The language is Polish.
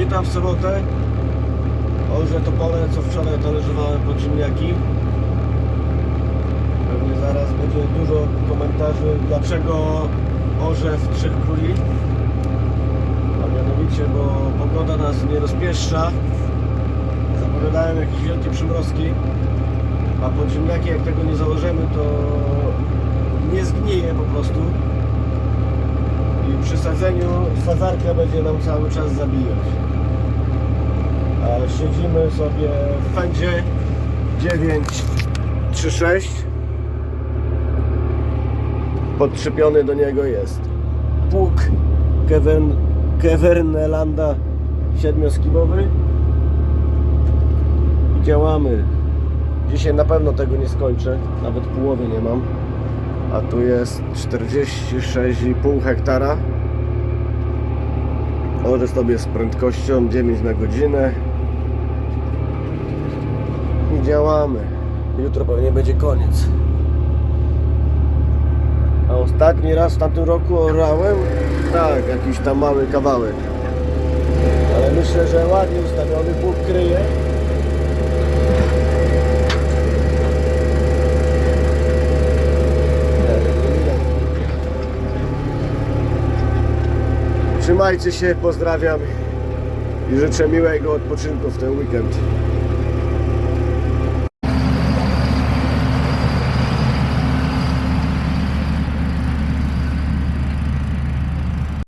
Witam w sobotę. Orze to pole, co wczoraj talerzowałem pod ziemniaki. Pewnie zaraz będzie dużo komentarzy, dlaczego orze w Trzech Króli. A mianowicie, bo pogoda nas nie rozpieszcza. Zapowiadałem jakieś wielkie przymrozki. A pod ziemniaki, jak tego nie założymy, to nie zgnije po prostu. Sadzeniu sadzarka będzie nam cały czas zabijać. A siedzimy sobie w fędzie 936. Podczepiony do niego jest pług Kevern, Kevernelanda 7-skibowy. I działamy. Dzisiaj na pewno tego nie skończę, nawet połowy nie mam. A tu jest 46,5 hektara. Orze sobie z prędkością 9 na godzinę. I działamy. Jutro pewnie będzie koniec. A ostatni raz w tamtym roku orałem, tak, jakiś tam mały kawałek. Ale myślę, że ładnie ustawiony pług Trzymajcie się, pozdrawiam i życzę miłego odpoczynku w ten weekend.